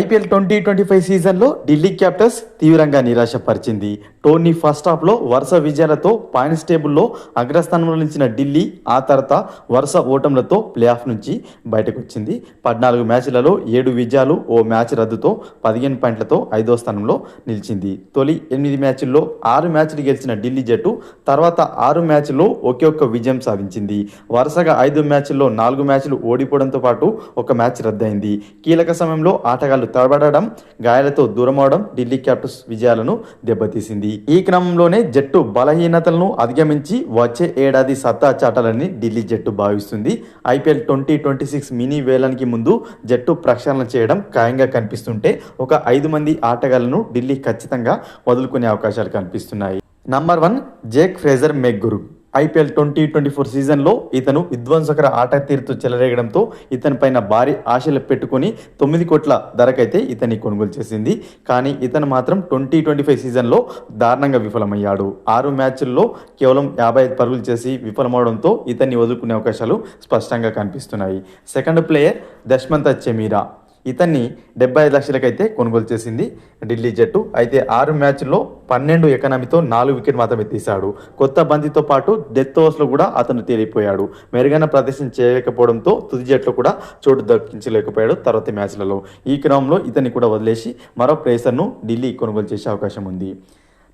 IPL twenty twenty five సీజన్లో Delhi Capitals తీవ్రంగా నిరాశపరిచింది. Tony first హాఫ్లో వరుస విజయాలతో పాయింట్స్ టేబుల్లో అగ్రస్థానంలో నిలిచిన ఢిల్లీ ఆ తర్వాత వరుస ఓటములతో ప్లే ఆఫ్ నుంచి బయటకు వచ్చింది పద్నాలుగు మ్యాచ్లలో ఏడు విజయాలు ఓ మ్యాచ్ రద్దుతో పదిహేను పాయింట్లతో ఐదో స్థానంలో నిలిచింది. తొలి ఎనిమిది మ్యాచ్ల్లో ఆరు మ్యాచ్లు గెలిచిన ఢిల్లీ జట్టు తర్వాత ఆరు మ్యాచ్ల్లో ఒకే ఒక్క విజయం సాధించింది. వరుసగా ఐదు మ్యాచ్ల్లో నాలుగు మ్యాచ్లు ఓడిపోవడంతో పాటు ఒక మ్యాచ్ రద్దయింది. కీలక సమయంలో ఆటగాళ్ళు తడబడడం గాయాలతో దూరమవడం ఢిల్లీ క్యాపిటల్స్ విజయాలను దెబ్బతీసింది. ఈ క్రమంలోనే జట్టు బలహీనతలను అధిగమించి వచ్చే ఏడాది సత్తా చాటాలని ఢిల్లీ జట్టు భావిస్తుంది. IPL twenty twenty six mini వేలానికి ముందు జట్టు ప్రక్షాళన చేయడం ఖాయంగా కనిపిస్తుంటే ఒక ఐదు మంది ఆటగాళ్ళను ఢిల్లీ ఖచ్చితంగా వదులుకునే అవకాశాలు కనిపిస్తున్నాయి. Number one Jake Fraser McGurk IPL twenty twenty four సీజన్లో ఇతను విధ్వంసకర ఆట తీరుతో చెలరేగడంతో ఇతని పైన భారీ ఆశలు పెట్టుకొని తొమ్మిది కోట్ల ధరకైతే ఇతన్ని కొనుగోలు చేసింది. కానీ ఇతను మాత్రం ట్వంటీ ట్వంటీ ఫైవ్ సీజన్లో దారుణంగా విఫలమయ్యాడు. ఆరు మ్యాచ్ల్లో కేవలం యాభై ఐదు పరుగులు చేసి విఫలమవడంతో ఇతన్ని వదులుకునే అవకాశాలు స్పష్టంగా కనిపిస్తున్నాయి. Second player Dushmantha Chameera. ఇతన్ని డెబ్బై ఐదు లక్షలకైతే కొనుగోలు చేసింది ఢిల్లీ జట్టు. అయితే ఆరు మ్యాచ్ల్లో పన్నెండు ఎకనామీతో నాలుగు వికెట్ మాత్రమే తీశాడు కొత్త బంతితో పాటు డెత్ ఓవర్స్లో కూడా అతను తేలిపోయాడు. మెరుగైన ప్రదర్శన చేయలేకపోవడంతో తుది జట్లు కూడా చోటు దక్కించలేకపోయాడు తర్వాత మ్యాచ్లలో. ఈ క్రమంలో ఇతన్ని కూడా వదిలేసి మరో ప్లేసర్ను ఢిల్లీ కొనుగోలు చేసే అవకాశం ఉంది.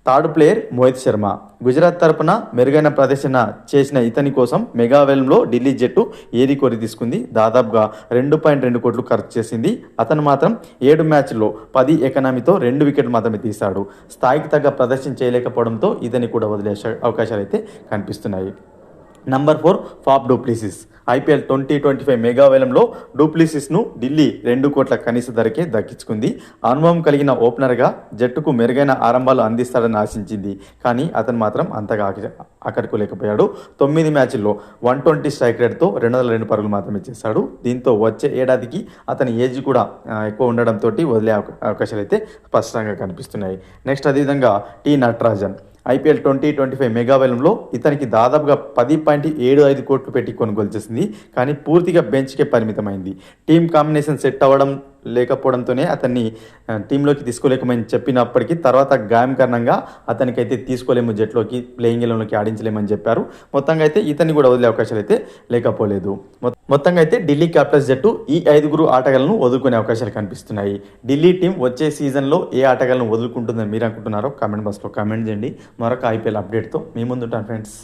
Third player Mohit Sharma. Gujarat తరపున మెరుగైన ప్రదర్శన చేసిన ఇతని కోసం మెగావెలంలో ఢిల్లీ జట్టు ఏది కోరి తీసుకుంది? దాదాపుగా రెండు పాయింట్ రెండు కోట్లు ఖర్చు చేసింది. అతను మాత్రం ఏడు మ్యాచ్ల్లో పది ఎకనామీతో రెండు వికెట్లు మాత్రమే తీశాడు. స్థాయికి తగ్గ ప్రదర్శన చేయలేకపోవడంతో ఇతని కూడా వదిలేసే అవకాశాలు అయితే కనిపిస్తున్నాయి. Number four Faf du Plessis. IPL twenty twenty five మెగావేలంలో డూప్లిసిస్ను ఢిల్లీ రెండు కోట్ల కనీస ధరకే దక్కించుకుంది. అనుభవం కలిగిన ఓపెనర్గా జట్టుకు మెరుగైన ఆరంభాలు అందిస్తాడని ఆశించింది. కానీ అతను మాత్రం అంతగా ఆక- ఆకట్టుకోలేకపోయాడు. తొమ్మిది మ్యాచ్ల్లో వన్ ట్వంటీ స్ట్రైక్ రేట్తో రెండు వందల రెండు పరుగులు మాత్రమే చేశాడు. దీంతో వచ్చే ఏడాదికి అతని ఏజ్ కూడా ఎక్కువ ఉండడంతో వదిలే అవకాశాలు అయితే స్పష్టంగా కనిపిస్తున్నాయి. నెక్స్ట్ అదేవిధంగా T Natarajan. IPL twenty twenty five mega వేలంలో ఇతనికి దాదాపుగా పది పాయింట్ ఏడు ఐదు కోట్లు పెట్టి కొనుగోలు చేసింది. కానీ పూర్తిగా బెంచ్కే పరిమితమైంది. టీం కాంబినేషన్ సెట్ అవ్వడం లేకపోవడంతోనే అతన్ని టీంలోకి తీసుకోలేకమని చెప్పినప్పటికీ తర్వాత గాయం కారణంగా అతనికైతే తీసుకోలేము జట్లోకి ప్లేయింగ్ ఎలెవెన్లోకి ఆడించలేమని చెప్పారు. మొత్తంగా అయితే ఇతన్ని కూడా వదిలే అవకాశాలు అయితే లేకపోలేదు మొత్తంగా అయితే ఢిల్లీ క్యాపిటల్స్ జట్టు ఈ ఐదుగురు ఆటగాళ్ళను వదులుకునే అవకాశాలు కనిపిస్తున్నాయి. ఢిల్లీ టీం వచ్చే సీజన్లో ఏ ఆటగాళ్ళను వదులుకుంటుందని మీరు అనుకుంటున్నారో కామెంట్ బాక్స్లో కామెంట్ చేయండి. మరొక ఐపీఎల్ అప్డేట్తో మీ ముందుంటాను ఫ్రెండ్స్.